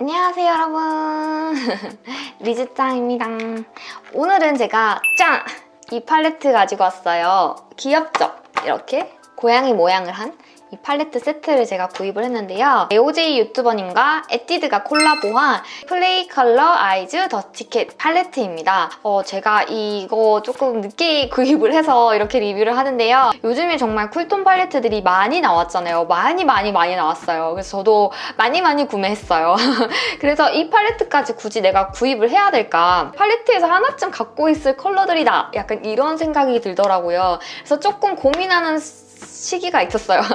안녕하세요 여러분 리즈짱입니다 오늘은 제가 짠! 이 팔레트 가지고 왔어요 귀엽죠? 이렇게 고양이 모양을 한 이 팔레트 세트를 제가 구입을 했는데요. AOJ 유튜버님과 에뛰드가 콜라보한 플레이 컬러 아이즈 더티켓 팔레트입니다. 어, 제가 이거 조금 늦게 구입을 해서 이렇게 리뷰를 하는데요. 요즘에 정말 쿨톤 팔레트들이 많이 나왔잖아요. 많이 많이 많이 나왔어요. 그래서 저도 많이 많이 구매했어요. 그래서 이 팔레트까지 굳이 내가 구입을 해야 될까? 팔레트에서 하나쯤 갖고 있을 컬러들이다. 약간 이런 생각이 들더라고요. 그래서 조금 고민하는 시기가 있었어요.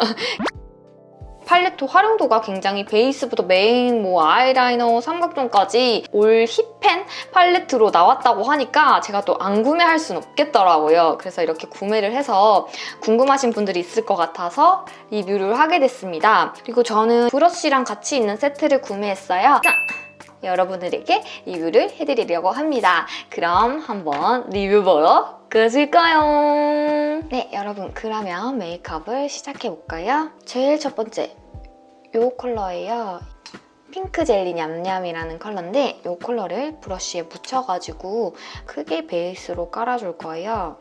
팔레트 활용도가 굉장히 베이스부터 메인, 뭐 아이라이너, 삼각존까지 올 힙펜 팔레트로 나왔다고 하니까 제가 또 안 구매할 순 없겠더라고요. 그래서 이렇게 구매를 해서 궁금하신 분들이 있을 것 같아서 리뷰를 하게 됐습니다. 그리고 저는 브러쉬랑 같이 있는 세트를 구매했어요. 짠! 여러분들에게 리뷰를 해드리려고 합니다. 그럼 한번 리뷰 보러 가실까요? 네, 여러분 그러면 메이크업을 시작해볼까요? 제일 첫 번째 이 컬러예요. 핑크 젤리 냠냠이라는 컬러인데 이 컬러를 브러쉬에 묻혀가지고 크게 베이스로 깔아줄 거예요.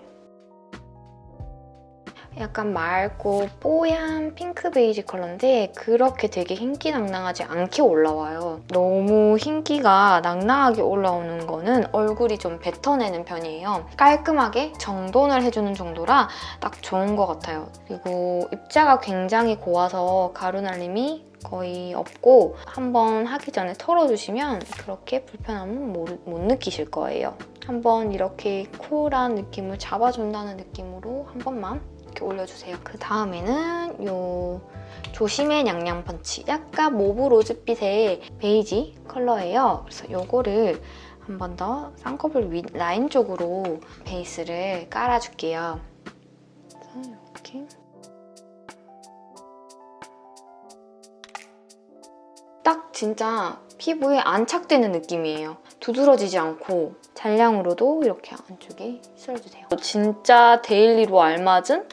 약간 맑고 뽀얀 핑크 베이지 컬러인데 그렇게 되게 흰기 낭낭하지 않게 올라와요. 너무 흰기가 낭낭하게 올라오는 거는 얼굴이 좀 뱉어내는 편이에요. 깔끔하게 정돈을 해주는 정도라 딱 좋은 것 같아요. 그리고 입자가 굉장히 고와서 가루 날림이 거의 없고 한번 하기 전에 털어주시면 그렇게 불편함은 못, 못 느끼실 거예요. 한번 이렇게 쿨한 느낌을 잡아준다는 느낌으로 한 번만 이렇게 올려주세요. 그 다음에는 요 조심의 냥냥 펀치 약간 모브 로즈빛의 베이지 컬러예요. 그래서 요거를 한 번 더 쌍꺼풀 윗 라인 쪽으로 베이스를 깔아줄게요. 이렇게 딱 진짜 피부에 안착되는 느낌이에요. 두드러지지 않고 잔량으로도 이렇게 안쪽에 씻어주세요. 진짜 데일리로 알맞은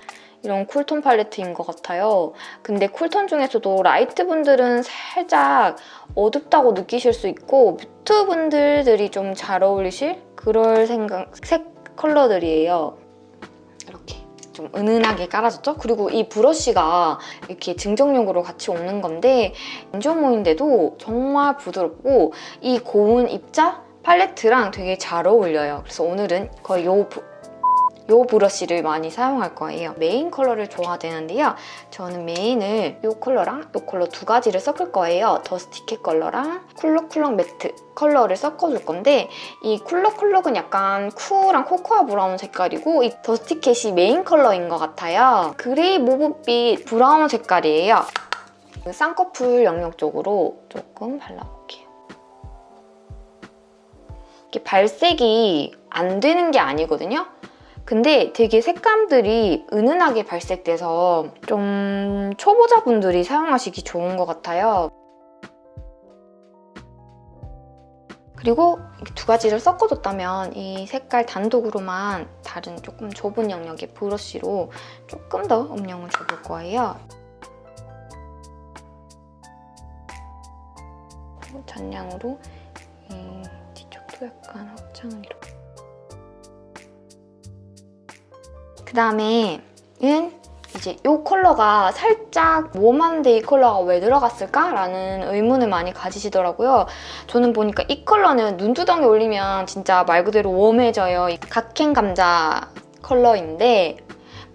이런 쿨톤 팔레트인 것 같아요. 근데 쿨톤 중에서도 라이트 분들은 살짝 어둡다고 느끼실 수 있고 뮤트 분들이 좀 잘 어울리실 그럴 생각 색 컬러들이에요. 좀 은은하게 깔아줬죠? 그리고 이 브러쉬가 이렇게 증정용으로 같이 오는 건데 인조모인데도 정말 부드럽고 이 고운 입자 팔레트랑 되게 잘 어울려요. 그래서 오늘은 거의 요, 부, 요 브러쉬를 많이 사용할 거예요. 메인 컬러를 줘야 되는데요. 저는 메인을 요 컬러랑 요 컬러 두 가지를 섞을 거예요. 더스티켓 컬러랑 쿨럭쿨럭 매트 컬러를 섞어줄 건데 이 쿨럭쿨럭은 약간 쿨한 코코아 브라운 색깔이고 이 더스티켓이 메인 컬러인 것 같아요. 그레이 모브빛 브라운 색깔이에요. 쌍꺼풀 영역 쪽으로 조금 발라볼게요. 이게 발색이 안 되는 게 아니거든요. 근데 되게 색감들이 은은하게 발색돼서 좀 초보자분들이 사용하시기 좋은 것 같아요. 그리고 이두 가지를 섞어줬다면 이 색깔 단독으로만 다른 조금 좁은 영역의 브러쉬로 조금 더 음영을 줘볼 거예요. 잔량으로 이 뒤쪽도 약간 확장을 이렇게 그 다음에는 이제 이 컬러가 살짝 웜한데 이 컬러가 왜 들어갔을까? 라는 의문을 많이 가지시더라고요. 저는 보니까 이 컬러는 눈두덩이 올리면 진짜 말 그대로 웜해져요. 이 각행 감자 컬러인데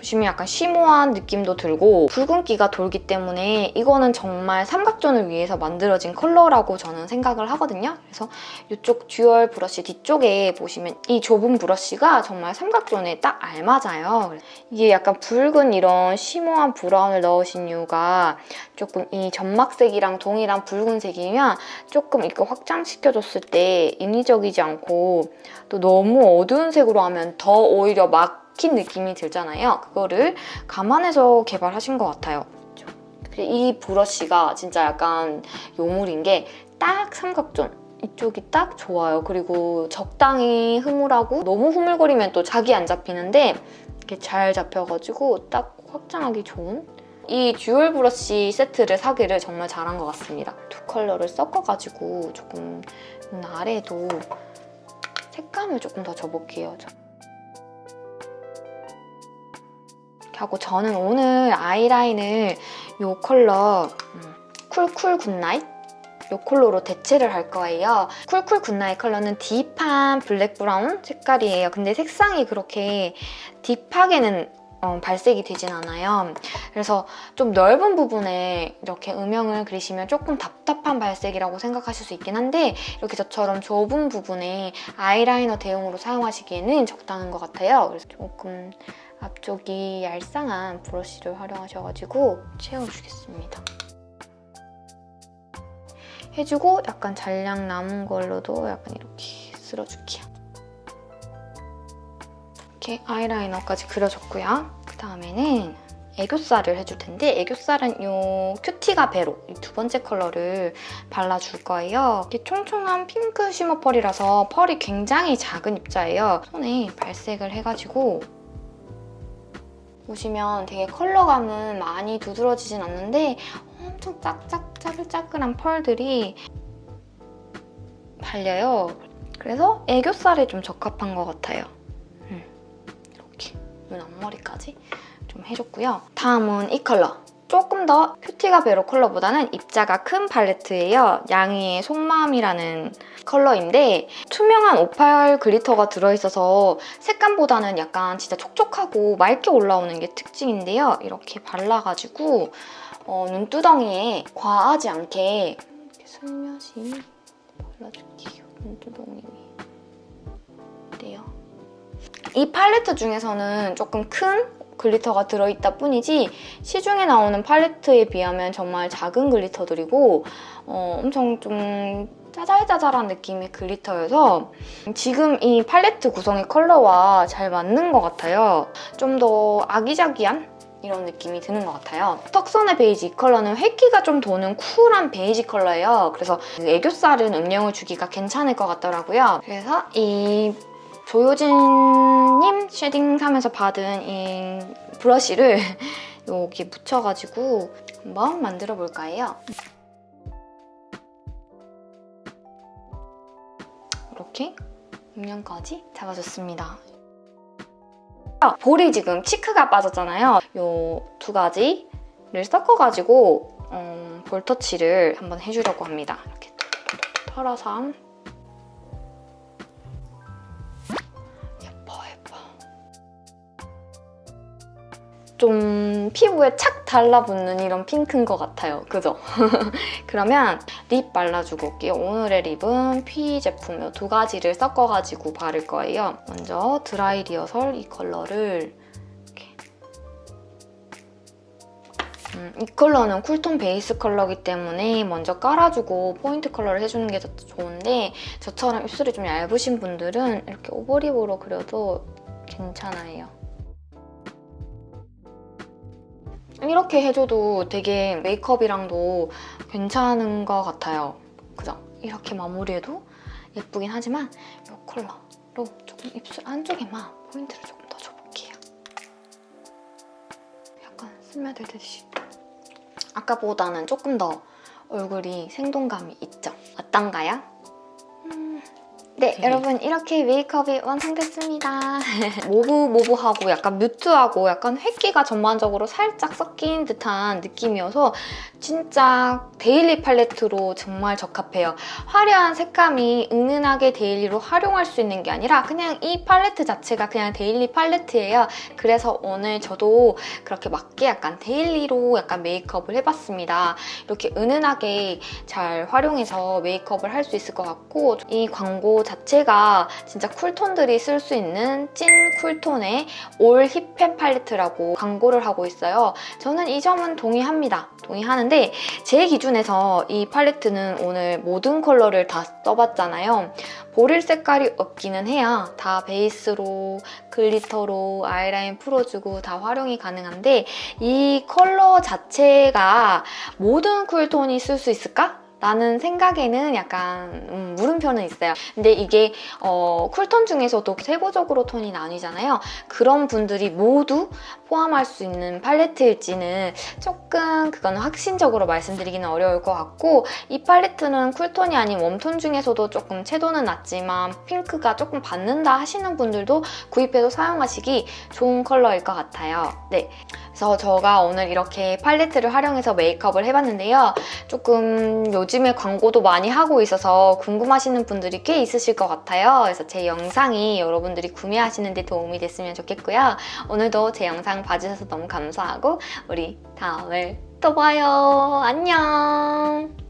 보시면 약간 쉬모한 느낌도 들고 붉은기가 돌기 때문에 이거는 정말 삼각존을 위해서 만들어진 컬러라고 저는 생각을 하거든요. 그래서 이쪽 듀얼 브러쉬 뒤쪽에 보시면 이 좁은 브러쉬가 정말 삼각존에 딱 알맞아요. 이게 약간 붉은 이런 쉬모한 브라운을 넣으신 이유가 조금 이 점막색이랑 동일한 붉은색이면 조금 이렇게 확장시켜줬을 때 인위적이지 않고 또 너무 어두운 색으로 하면 더 오히려 막 힌 느낌이 들잖아요. 그거를 감안해서 개발하신 것 같아요. 이 브러쉬가 진짜 약간 요물인 게 딱 삼각존 이쪽이 딱 좋아요. 그리고 적당히 흐물하고 너무 흐물거리면 또 자기 안 잡히는데 이렇게 잘 잡혀가지고 딱 확장하기 좋은 이 듀얼 브러쉬 세트를 사기를 정말 잘한 것 같습니다. 두 컬러를 섞어가지고 조금 눈 아래에도 색감을 조금 더 줘볼게요. 하고 저는 오늘 아이라인을 이 컬러 음, 쿨쿨 굿나잇 이 컬러로 대체를 할 거예요. 쿨쿨 굿나잇 컬러는 딥한 블랙 브라운 색깔이에요. 근데 색상이 그렇게 딥하게는 어, 발색이 되진 않아요. 그래서 좀 넓은 부분에 이렇게 음영을 그리시면 조금 답답한 발색이라고 생각하실 수 있긴 한데 이렇게 저처럼 좁은 부분에 아이라이너 대용으로 사용하시기에는 적당한 것 같아요. 그래서 조금 앞쪽이 얄쌍한 브러쉬를 활용하셔가지고 채워주겠습니다. 해주고 약간 잔량 남은 걸로도 약간 이렇게 쓸어줄게요. 이렇게 아이라이너까지 그려줬고요. 그 다음에는 애교살을 해줄 텐데 애교살은 이 큐티가 베로 이 두 번째 컬러를 발라줄 거예요. 이게 총총한 핑크 쉬머 펄이라서 펄이 굉장히 작은 입자예요. 손에 발색을 해가지고 보시면 되게 컬러감은 많이 두드러지진 않는데 엄청 짝짝 짜글짜글한 펄들이 발려요. 그래서 애교살에 좀 적합한 것 같아요. 음, 이렇게 눈 앞머리까지 좀 해줬고요. 다음은 이 컬러. 조금 더 큐티가 베로 컬러보다는 입자가 큰 팔레트예요. 양이의 속마음이라는 컬러인데 투명한 오팔 글리터가 들어있어서 색감보다는 약간 진짜 촉촉하고 맑게 올라오는 게 특징인데요. 이렇게 발라가지고 어, 눈두덩이에 과하지 않게 이렇게 슬며시 발라줄게요. 눈두덩이 위에. 이 팔레트 중에서는 조금 큰 글리터가 들어있다 뿐이지 시중에 나오는 팔레트에 비하면 정말 작은 글리터들이고 어, 엄청 좀 짜잘짜잘한 느낌의 글리터여서 지금 이 팔레트 구성의 컬러와 잘 맞는 것 같아요. 좀 더 아기자기한 이런 느낌이 드는 것 같아요. 턱선의 베이지 이 컬러는 회기가 좀 도는 쿨한 베이지 컬러예요. 그래서 애교살은 음영을 주기가 괜찮을 것 같더라고요. 그래서 이 조효진님 쉐딩 사면서 받은 이 브러쉬를 여기 묻혀가지고 한번 만들어 볼까요? 이렇게 음영까지 잡아줬습니다. 볼이 지금 치크가 빠졌잖아요. 이 두 가지를 섞어가지고 음, 볼 터치를 한번 해주려고 합니다. 이렇게 털어서 좀 피부에 착 달라붙는 이런 핑크인 것 같아요. 그죠? 그러면 립 발라주고 올게요. 오늘의 립은 피 제품 이두 가지를 섞어가지고 바를 거예요. 먼저 드라이 리어설 이 컬러를. 음, 이 컬러는 쿨톤 베이스 컬러이기 때문에 먼저 깔아주고 포인트 컬러를 해주는 게더 좋은데 저처럼 입술이 좀 얇으신 분들은 이렇게 오버립으로 그려도 괜찮아요. 이렇게 해줘도 되게 메이크업이랑도 괜찮은 것 같아요. 그죠? 이렇게 마무리해도 예쁘긴 하지만 이 컬러로 조금 입술 안쪽에만 포인트를 조금 더 줘볼게요. 약간 스며들듯이. 아까보다는 조금 더 얼굴이 생동감이 있죠? 어떤가요? 음, 네, 되게- 여러분 이렇게 메이크업이 완성됐습니다. 모브 모브하고 약간 뮤트하고 약간 획기가 전반적으로 살짝 섞인 듯한 느낌이어서 진짜 데일리 팔레트로 정말 적합해요. 화려한 색감이 은은하게 데일리로 활용할 수 있는 게 아니라 그냥 이 팔레트 자체가 그냥 데일리 팔레트예요. 그래서 오늘 저도 그렇게 맞게 약간 데일리로 약간 메이크업을 해봤습니다. 이렇게 은은하게 잘 활용해서 메이크업을 할 수 있을 것 같고 이 광고 자체 가 진짜 쿨톤들이 쓸 수 있는 찐 쿨톤의 올 힙펜 팔레트라고 광고를 하고 있어요. 저는 이 점은 동의합니다. 동의하는데 제 기준에서 이 팔레트는 오늘 모든 컬러를 다 써봤잖아요. 보릴 색깔이 없기는 해야 다 베이스로 글리터로 아이라인 풀어주고 다 활용이 가능한데 이 컬러 자체가 모든 쿨톤이 쓸 수 있을까? 라는 생각에는 약간 음, 물음표는 있어요. 근데 이게 어, 쿨톤 중에서도 세부적으로 톤이 나뉘잖아요. 그런 분들이 모두 포함할 수 있는 팔레트일지는 조금 그건 확신적으로 말씀드리기는 어려울 것 같고 이 팔레트는 쿨톤이 아닌 웜톤 중에서도 조금 채도는 낮지만 핑크가 조금 받는다 하시는 분들도 구입해서 사용하시기 좋은 컬러일 것 같아요. 네. 그래서 제가 오늘 이렇게 팔레트를 활용해서 메이크업을 해봤는데요. 조금 요즘에 광고도 많이 하고 있어서 궁금하시는 분들이 꽤 있으실 것 같아요. 그래서 제 영상이 여러분들이 구매하시는 데 도움이 됐으면 좋겠고요. 오늘도 제 영상 봐주셔서 너무 감사하고 우리 다음에 또 봐요. 안녕.